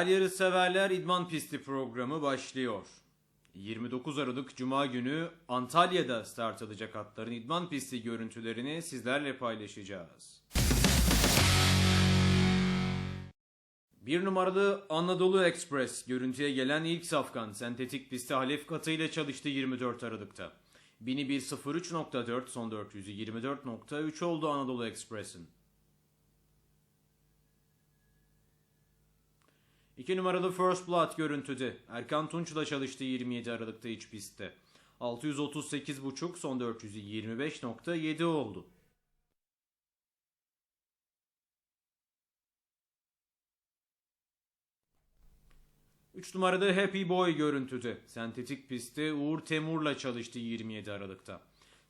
Her yarı severler idman pisti programı başlıyor. 29 Aralık Cuma günü Antalya'da start alacak atların idman pisti görüntülerini sizlerle paylaşacağız. Bir numaralı Anadolu Express görüntüye gelen ilk safkan sentetik pistte Halef katıyla çalıştı 24 Aralık'ta. 1103.4 son 400'ü 24.3 oldu Anadolu Express'in. 2 numaralı First Blood görüntüde. Erkan Tunç'la çalıştı 27 Aralık'ta iç pistte. 638.5 son 400'ü 25.7 oldu. Üç numarada Happy Boy görüntüde. Sentetik pistte Uğur Temur'la çalıştı 27 Aralık'ta.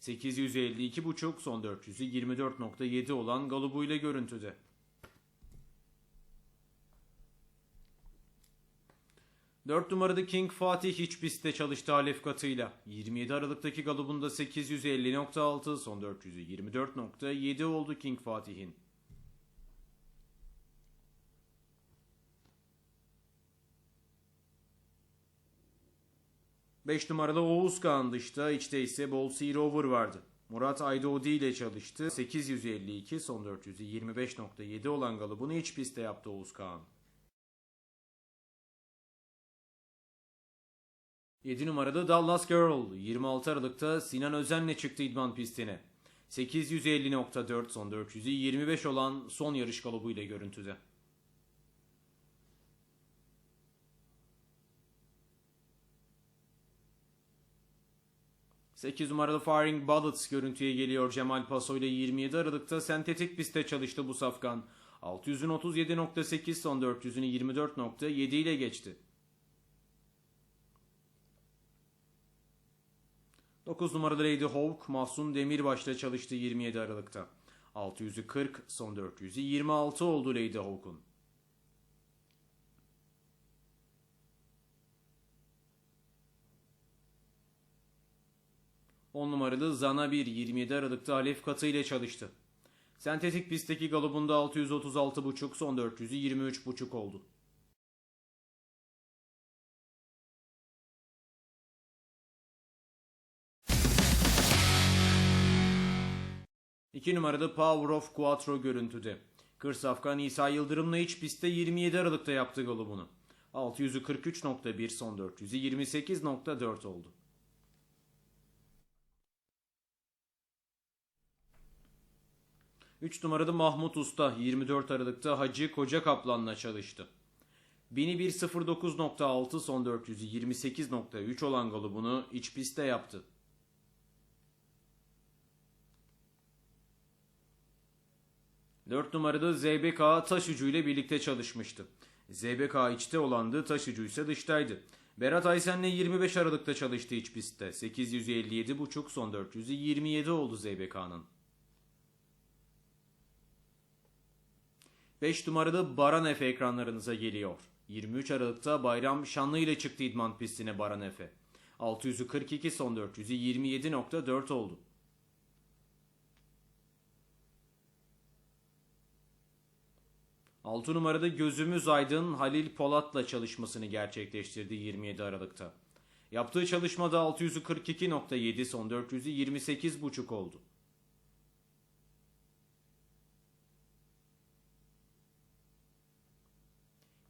852.5 son 400'ü 24.7 olan Galubuyla görüntüde. 4 numarada King Fatih iç pistte çalıştı Alef katıyla. 27 Aralık'taki galubunda 850.6 son 400'ü 24.7 oldu King Fatih'in. Beş numaralı Oğuz Kağan dışta, içte ise Bol Sea Rover vardı. Murat Aydoğdu ile çalıştı. 852 son 400'ü 25.7 olan galubunu iç pistte yaptı Oğuz Kağan. 7 numarada Dallas Girl 26 Aralık'ta Sinan Özen'le çıktı idman pistine. 850.4 son 400'ü 25 olan son yarış galobuyla görüntüde. Sekiz numaralı Firing Bullets görüntüye geliyor Cemal Paso ile 27 Aralık'ta sentetik pistte çalıştı bu safkan. 600'ün 37.8 son 400'ünü 24.7 ile geçti. 9 numaralı Lady Hawk Mahsun Demirbaş'la çalıştı 27 Aralık'ta. 600'ü 40, son 400'ü 26 oldu Lady Hawk'un. On numaralı Zana 1 27 Aralık'ta Alef Katı ile çalıştı. Sentetik pistteki galobunda 636.5 son 400'ü 23.5 oldu. 2 numarada Power of Quattro görüntüde. Kırs Afgan İsa Yıldırım'la iç pistte 27 Aralık'ta yaptı golubunu. 600'ü 43.1 son 400'ü 28.4 oldu. Üç numarada Mahmut Usta 24 Aralık'ta Hacı Koca Kaplan'la çalıştı. 1001.09.6 son 400'ü 28.3 olan golubunu iç pistte yaptı. 4 numarada ZBK taşıcı ile birlikte çalışmıştı. ZBK içte olandı, taşıcı ise dıştaydı. Berat Aysen'le 25 Aralık'ta çalıştı iç pistte. 857.5 son 400'ü 27 oldu ZBK'nın. 5 numarada Baran Efe ekranlarınıza geliyor. 23 Aralık'ta Bayram Şanlı ile çıktı idman pistine Baran Efe. 600'ü 42 son 400'ü 27.4 oldu. 6 numarada gözümüz aydın Halil Polat'la çalışmasını gerçekleştirdi 27 Aralık'ta. Yaptığı çalışmada 642.7 son 400'ü 28.5 oldu.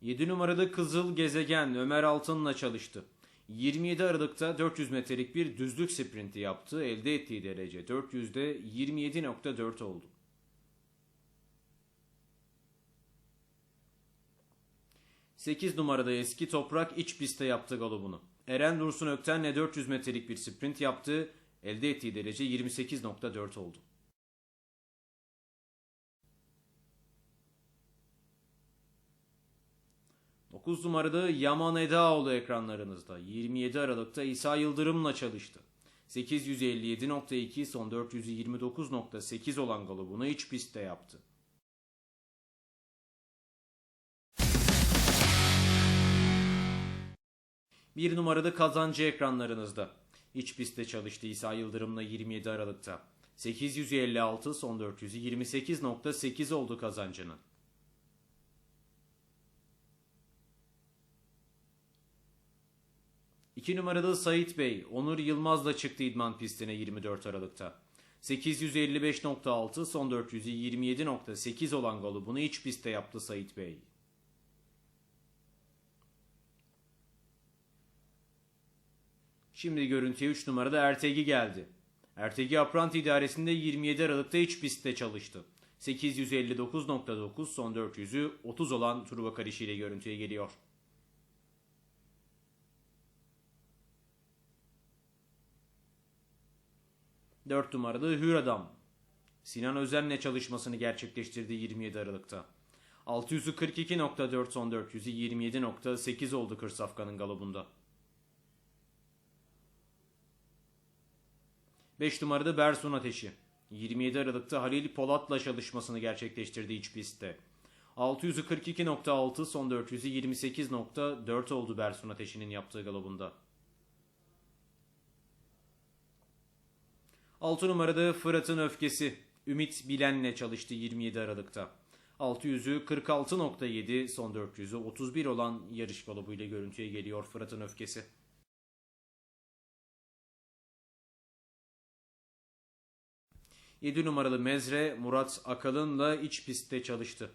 Yedi numarada Kızıl Gezegen Ömer Altın'la çalıştı. 27 Aralık'ta 400 metrelik bir düzlük sprinti yaptı. Elde ettiği derece 400'de 27.4 oldu. 8 numarada eski toprak iç pistte yaptı galobunu. Eren Dursun Ökten'le 400 metrelik bir sprint yaptı. Elde ettiği derece 28.4 oldu. Dokuz numarada Yaman Edaoğlu ekranlarınızda. 27 Aralık'ta İsa Yıldırım'la çalıştı. 857.2 son 429.8 olan galobunu iç pistte yaptı. Bir numarada kazancı ekranlarınızda. İç pistte çalıştı İsa Yıldırım'la 27 Aralık'ta. 856 son 400'ü 28.8 oldu kazancının. İki numarada Sait Bey, Onur Yılmaz'la çıktı idman pistine 24 Aralık'ta. 855.6 son 400'ü 27.8 olan golü bunu iç pistte yaptı Sait Bey. Şimdi görüntüye 3 numarada Ertegi geldi. Ertegi Apranti idaresinde 27 Aralık'ta iç pistte çalıştı. 859.9 son 400'ü 30 olan Truva Karişi ile görüntüye geliyor. Dört numaralı Hür Adam. Sinan Özen'le çalışmasını gerçekleştirdi 27 Aralık'ta. 600'ü 42.4 son 400'ü 27.8 oldu Kırsafkan'ın galobunda. 5 numarada Bersun Ateşi. 27 Aralık'ta Halil Polat'la çalışmasını gerçekleştirdi iç pistte. 600'ü 42.6 son 400'ü 28.4 oldu Bersun Ateşi'nin yaptığı galobunda. 6 numarada Fırat'ın Öfkesi. Ümit Bilen'le çalıştı 27 Aralık'ta. 600'ü 46.7 son 400'ü 31 olan yarış galobuyla görüntüye geliyor Fırat'ın Öfkesi. 7 numaralı Mezre Murat Akalın'la iç pistte çalıştı.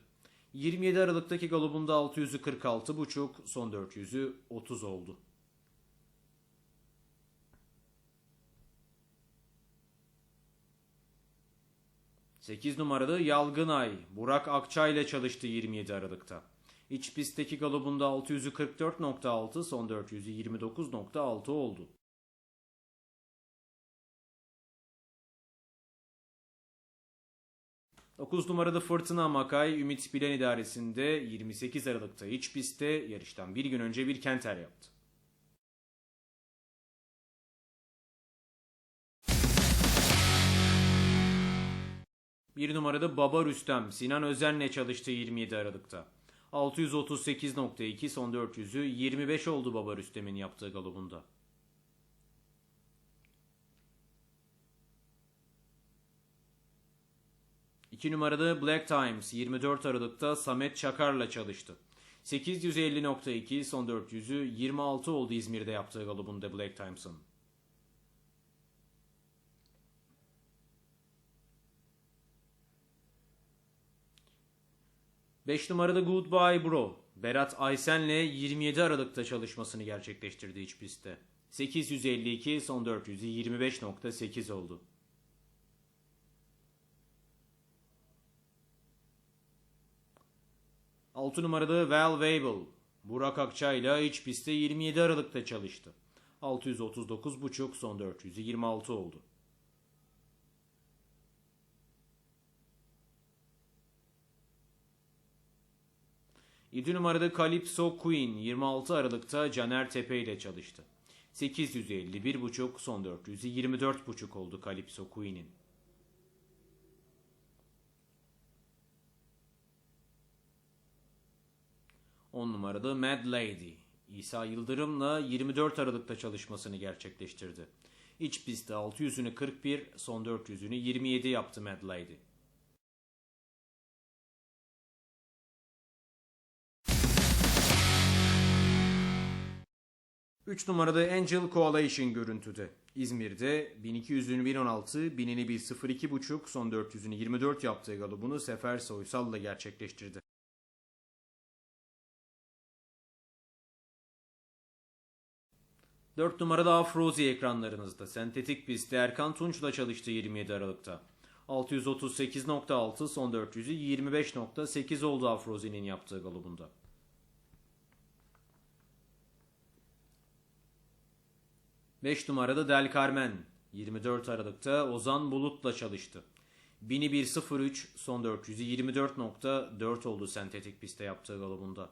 27 Aralık'taki galobunda 600'ü 46.5, son 400'ü 30 oldu. Sekiz numaralı Yalgınay, Burak Akçay ile çalıştı 27 Aralık'ta. İç pistteki galobunda 600'ü 44.6, son 400'ü 29.6 oldu. 9 numarada Fırtına Makay Ümit Bilen idaresinde 28 Aralık'ta iç pistte yarıştan bir gün önce bir kenter yaptı. Bir numarada Baba Rüstem Sinan Özen'le çalıştı 27 Aralık'ta. 638.2 son 400'ü 25 oldu Baba Rüstem'in yaptığı galobunda. 2 numarada Black Times 24 Aralık'ta Samet Çakar'la çalıştı. 850.2 son 400'ü 26 oldu İzmir'de yaptığı galibunda Black Times'ın. Beş numarada Goodbye Bro. Berat Aysen'le 27 Aralık'ta çalışmasını gerçekleştirdi iç pistte. 852 son 400'ü 25.8 oldu. 6 numarada Val Wable. Burak Akçay ile iç pistte 27 Aralık'ta çalıştı. 639.5 son 400'ü 26 oldu. Yedi numarada Calypso Queen 26 Aralık'ta Caner Tepe ile çalıştı. 851.5 son 400'ü 24.5 oldu Calypso Queen'in. 10 numarada Mad Lady. İsa Yıldırım'la 24 Aralık'ta çalışmasını gerçekleştirdi. İç pistte 600'ünü 41, son 400'ünü 27 yaptı Mad Lady. Üç numarada Angel Coalition görüntüde. İzmir'de 1200'ünü 1.16, 1000'ini 1.02.5, son 400'ünü 24 yaptığı galibunu Sefer Soysal'la gerçekleştirdi. 4 numarada Afrozi ekranlarınızda. Sentetik pistte Erkan Tunç'la çalıştı 27 Aralık'ta. 638.6 son 400'ü 25.8 oldu Afrozi'nin yaptığı galobunda. Beş numarada Del Carmen. 24 Aralık'ta Ozan Bulut'la çalıştı. 1000'i 1.03 son 400'ü 24.4 oldu sentetik pistte yaptığı galobunda.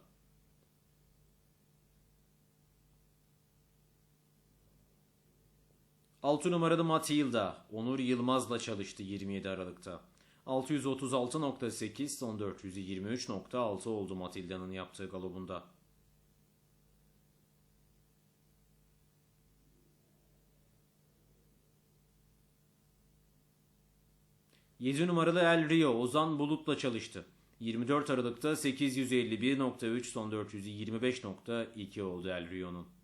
6 numarada Matilda, Onur Yılmaz'la çalıştı 27 Aralık'ta. 636.8 son 400'ü 23.6 oldu Matilda'nın yaptığı galobunda. Yedi numaralı El Rio Ozan Bulut'la çalıştı. 24 Aralık'ta 851.3 son 400'ü 25.2 oldu El Rio'nun.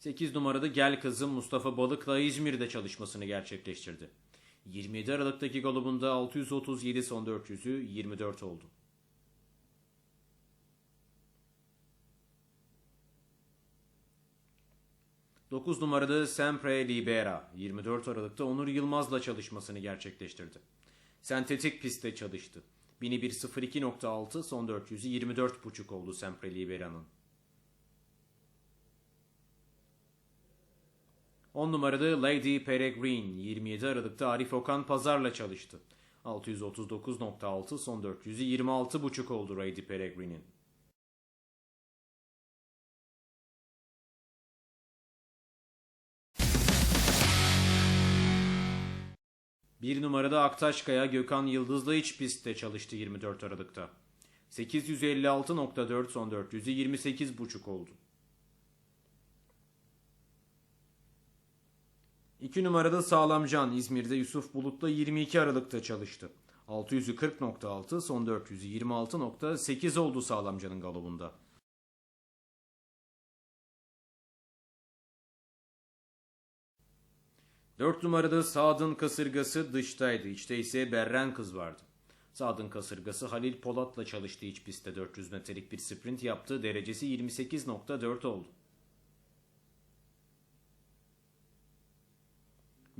8 numarada Gel Kızım Mustafa Balık'la İzmir'de çalışmasını gerçekleştirdi. 27 Aralık'taki galobunda 637 son 400'ü 24 oldu. Dokuz numarada Sempre Libera 24 Aralık'ta Onur Yılmaz'la çalışmasını gerçekleştirdi. Sentetik pistte çalıştı. 1102.6 son 400'ü 24.5 oldu Sempre Libera'nın. 10 numarada Lady Peregrine 27 Aralık'ta Arif Okan Pazar'la çalıştı. 639.6 son 400'ü 26.5 oldu Lady Peregrine'in. Bir numarada Aktaşkaya Gökhan Yıldız'la iç pistte çalıştı 24 Aralık'ta. 856.4 son 400'ü 28.5 oldu. 2 numarada Sağlamcan İzmir'de Yusuf Bulut'la 22 Aralık'ta çalıştı. 640.6 son 400'ü 26.8 oldu Sağlamcan'ın galobunda. Dört numarada Sadın kasırgası dıştaydı. İçte ise Berren kız vardı. Sadın kasırgası Halil Polat'la çalıştı iç pistte 400 metrelik bir sprint yaptı. Derecesi 28.4 oldu.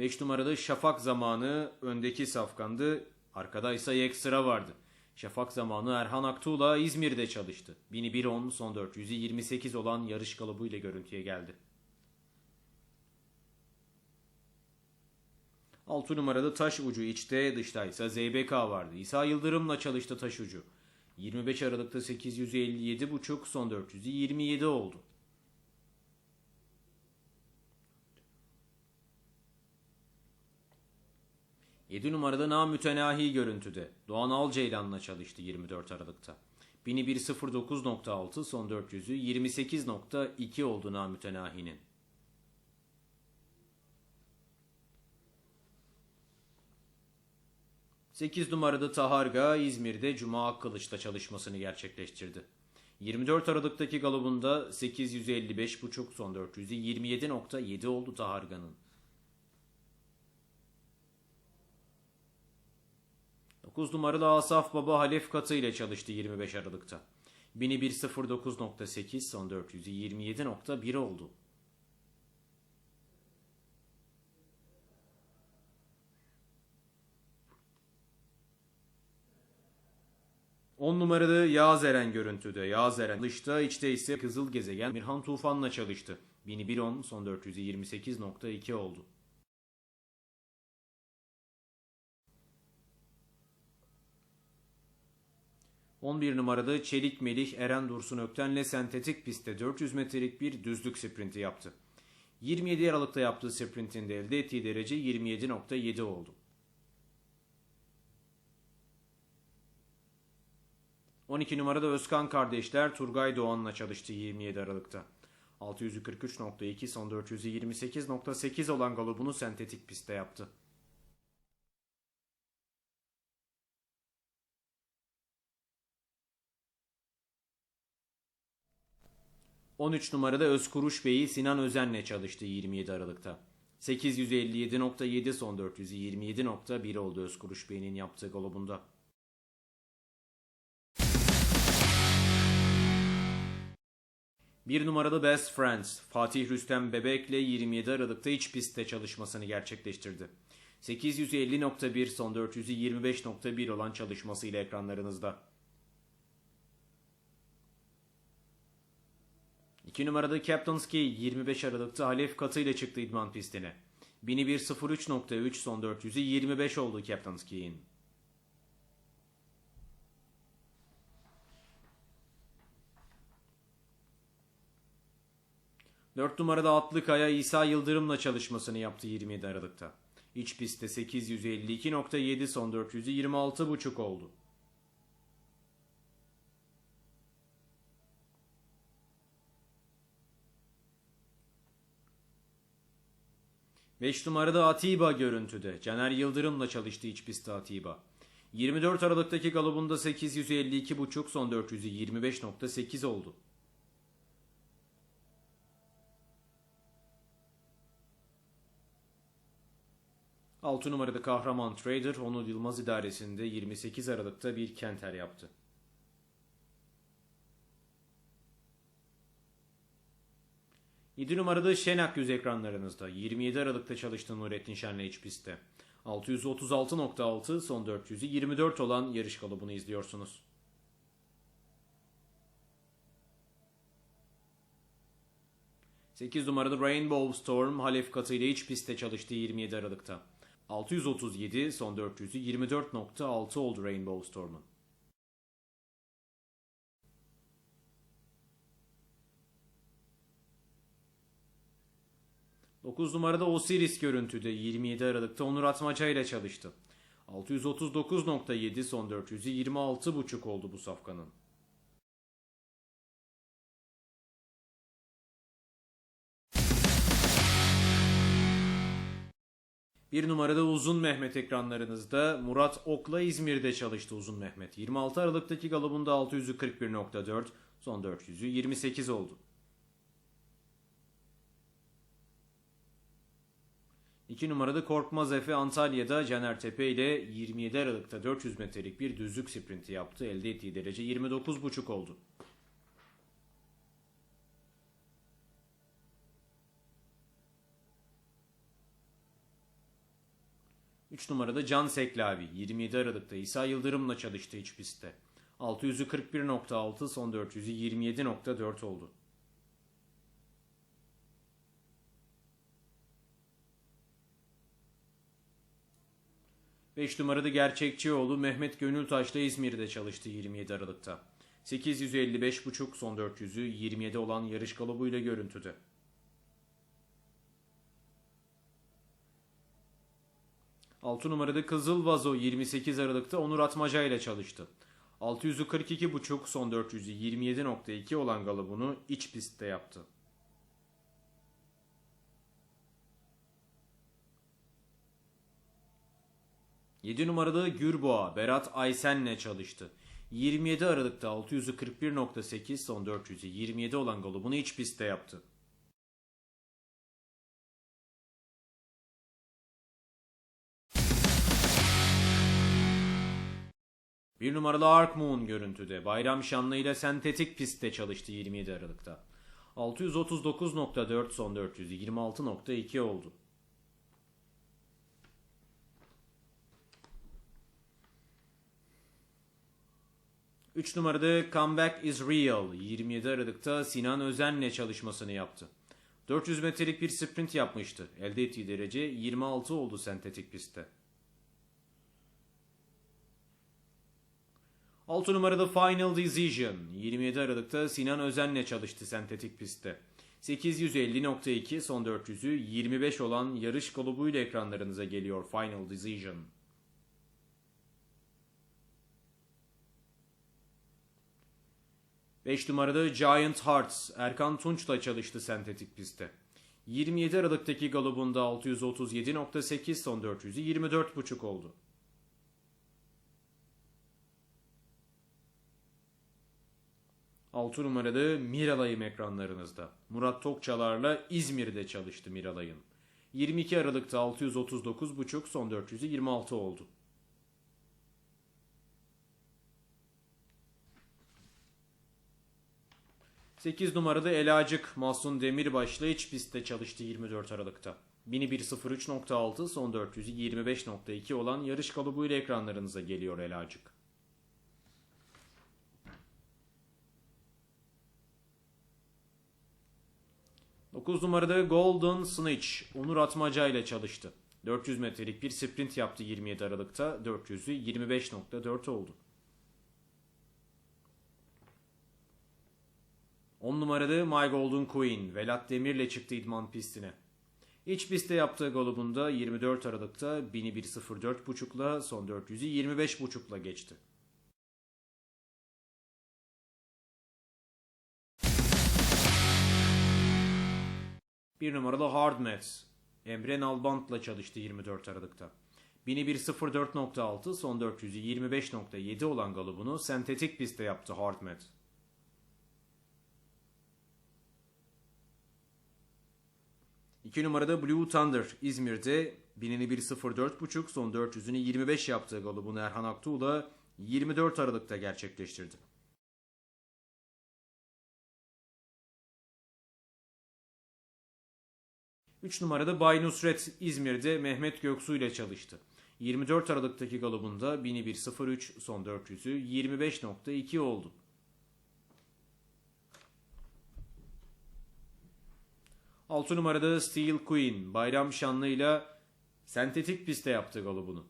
5 numarada Şafak zamanı öndeki safkandı. Arkada ise yek sıra vardı. Şafak zamanı Erhan Aktuğ'la İzmir'de çalıştı. 1001-10 son 400'ü 28 olan yarış galobuyla görüntüye geldi. 6 numarada taş ucu içte dışta ise ZBK vardı. İsa Yıldırım'la çalıştı taş ucu. 25 Aralık'ta 857.5 son 400'ü 27 oldu. Yedi numarada namütenahi görüntüde. Doğan Alceylan'la çalıştı 24 Aralık'ta. 1109.6 son 400'ü 28.2 oldu namütenahinin. 8 numarada Taharga İzmir'de Cuma Akkılıç'ta çalışmasını gerçekleştirdi. 24 Aralık'taki galobunda 855.5 son 400'ü 27.7 oldu Taharga'nın. 9 numaralı Asaf Baba Halef Katı ile çalıştı 25 Aralık'ta. 1109.8 son 400'ü 27.1 oldu. 10 numaralı Yağız Eren görüntüde. Yağız Eren dışta içte ise Kızıl Gezegen Mirhan Tufan'la çalıştı. 1001-10 son 400'ü 28.2 oldu. ...11 numarada Çelik Melih Eren Dursun Ökten'le sentetik pistte 400 metrelik bir düzlük sprinti yaptı. 27 Aralık'ta yaptığı sprintinde elde ettiği derece 27.7 oldu. 12 numarada Özkan kardeşler Turgay Doğan'la çalıştı 27 Aralık'ta. 643.2 son 400'ü 28.8 olan galobunu sentetik pistte yaptı. ...13 numarada Özkuruş Bey'i Sinan Özen'le çalıştı 27 Aralık'ta. 857.7 son 400'ü 27.1 oldu Özkuruş Bey'in yaptığı galobunda. Bir numaralı Best Friends Fatih Rüstem Bebek'le 27 Aralık'ta iç pistte çalışmasını gerçekleştirdi. 850.1 son 400'ü 25.1 olan çalışmasıyla ekranlarınızda. 2 numarada Captain's Key 25 Aralık'ta Halef Katı ile çıktı idman pistine. 1001.03.3 son 400'ü 25 oldu Captain's Key'in. 4 numarada Atlıkaya İsa Yıldırım'la çalışmasını yaptı 27 Aralık'ta. İç pistte 852.7 son 400'ü 26.5 oldu. 5 numarada Atiba görüntüde. Caner Yıldırım'la çalıştı iç pistte Atiba. 24 Aralık'taki galobunda 852.5 son 400'ü 25.8 oldu. Altı numaralı kahraman Trader Onur Yılmaz idaresinde 28 Aralık'ta bir kenter yaptı. Yedi numarada Şenak yüz ekranlarınızda. 27 Aralık'ta çalıştı Nurettin Şen'le iç pistte. 636.6 son 400'ü 24 olan yarış kalıbını izliyorsunuz. Sekiz numarada Rainbow Storm Halef katıyla iç pistte çalıştı 27 Aralık'ta. 637 son 400'ü 24.6 oldu Rainbow Storm'un. 9 numarada Osiris görüntüde 27 Aralık'ta Onur Atmaca ile çalıştı. 639.7 son 400'ü 26.5 oldu bu safkanın. Bir numarada Uzun Mehmet ekranlarınızda Murat Ok'la İzmir'de çalıştı Uzun Mehmet. 26 Aralık'taki galibunda 600'ü 41.4, son 400'ü 28 oldu. 2 numarada Korkmaz Efe Antalya'da Caner Tepe ile 27 Aralık'ta 400 metrelik bir düzlük sprinti yaptı. Elde ettiği derece 29.5 oldu. Üç numarada Can Seklavi 27 Aralık'ta İsa Yıldırım'la çalıştı iç pistte. 600'ü 41.6 son 400'ü 27.4 oldu. 5 numarada Gerçekçioğlu Mehmet Gönültaş'la İzmir'de çalıştı 27 Aralık'ta. 855.5 son 400'ü 27 olan yarış kalıbıyla görüntüde. Altı numarada Kızıl Vazo 28 Aralık'ta Onur Atmaca ile çalıştı. 600'ü 42.5 son 400'ü 27.2 olan galibunu iç pistte yaptı. 7 numarada Gürboğa Berat Aysen'le çalıştı. 27 Aralık'ta 600'ü 41.8 son 400'ü 27 olan golü iç pistte yaptı. Bir numaralı Ark Moon görüntüde Bayram Şanlı ile sentetik pistte çalıştı 27 Aralık'ta. 639.4 son 400'ü 26.2 oldu. 3 numarada Comeback is Real 27 Aralık'ta Sinan Özen'le çalışmasını yaptı. 400 metrelik bir sprint yapmıştı. Elde ettiği derece 26 oldu sentetik pistte. 6 numarada Final Decision 27 Aralık'ta Sinan Özen'le çalıştı sentetik pistte. 850.2 son 400'ü 25 olan yarış kolubuyla ekranlarınıza geliyor Final Decision. 5 numarada Giant Hearts Erkan Tunç'la çalıştı sentetik pistte. 27 Aralık'taki galobunda 637.8 son 400'ü 24.5 oldu. Altı numarada Miralay'ım ekranlarınızda. Murat Tokçalar'la İzmir'de çalıştı Miralay'ın. 22 Aralık'ta 639.5 son 400'ü 26 oldu. 8 numarada Elacık Mahsun Demirbaş'la iç pistte çalıştı 24 Aralık'ta. 1103.6 son 400'ü 25.2 olan yarış kalıbıyla ekranlarınıza geliyor Elacık. Dokuz numarada Golden Snitch Onur Atmaca ile çalıştı. 400 metrelik bir sprint yaptı 27 Aralık'ta. 400'ü 25.4 oldu. 10 numarada My Golden Queen Velat Demir'le çıktı idman pistine. İç pistte yaptığı golubunda 24 Aralık'ta 1001.04.5'la son 400'ü 25.5'la geçti. Bir numaralı Hardmet. Emre Nalbant'la çalıştı 24 Aralık'ta. 1001.04.6 son 400'ü 25.7 olan galubunu sentetik pistte yaptı Hardmet. 2 numarada Blue Thunder İzmir'de Binini 1.04.5 son 400'ünü 25 yaptığı galibunu Erhan Aktuğ'la 24 Aralık'ta gerçekleştirdi. 3 numarada Bay Nusret İzmir'de Mehmet Göksu ile çalıştı. 24 Aralık'taki galibunda 1000'i 1.03 son 400'ü 25.2 oldu. Altı numarada Steel Queen Bayram Şanlı ile sentetik pistte yaptı galibunu.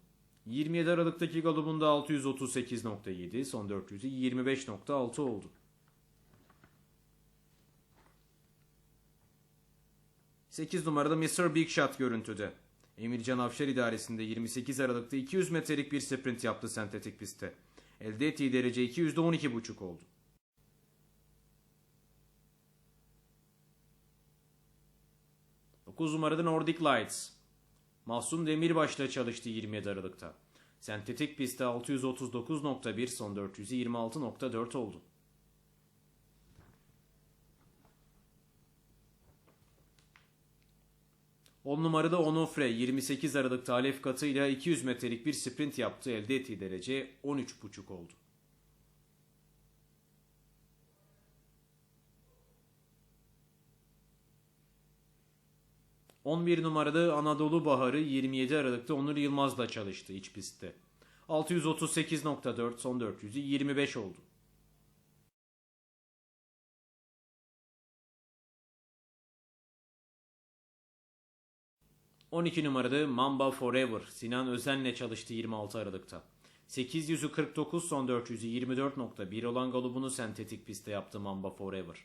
27 Aralık'taki galibunda 638.7 son 400'ü 25.6 oldu. 8 numarada Mr. Big Shot görüntüde. Emircan Afşar idaresinde 28 Aralık'ta 200 metrelik bir sprint yaptı sentetik pistte. Elde ettiği derece 200'de 12.5 oldu. Dokuz numarada Nordic Lights. Mahsun Demirbaş'la çalıştı 27 Aralık'ta. Sentetik pistte 639.1 son 400'ü 26.4 oldu. 10 numarada Onofre 28 Aralık'ta Alef katıyla 200 metrelik bir sprint yaptı. Elde ettiği derece 13.5 oldu. ...11 numarada Anadolu Baharı 27 Aralık'ta Onur Yılmaz'la çalıştı iç pistte. 638.4 son 400'ü 25 oldu. 12 numarada Mamba Forever Sinan Özen'le çalıştı 26 Aralık'ta. 800'ü 49 son 400'ü 24.1 olan galibunu sentetik pistte yaptı Mamba Forever.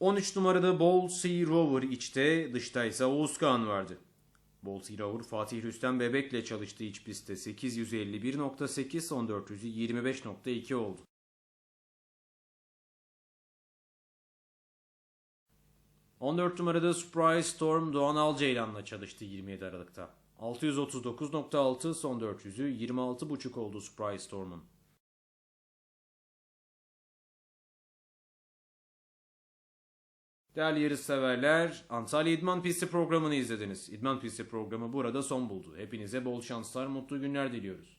...13 numarada Ball Sea Rover içte, dışta ise Oğuzkan vardı. Ball Sea Rover Fatih Rüstem Bebek'le çalıştı iç pistte 851.8 son 400'ü 25.2 oldu. 14 numarada Surprise Storm Doğan Alceylan'la çalıştı 27 Aralık'ta. 639.6 son 400'ü 26.5 oldu Surprise Storm'un. Değerli yarışseverler, Antalya İdman Pisti programını izlediniz. İdman Pisti programı burada son buldu. Hepinize bol şanslar, mutlu günler diliyoruz.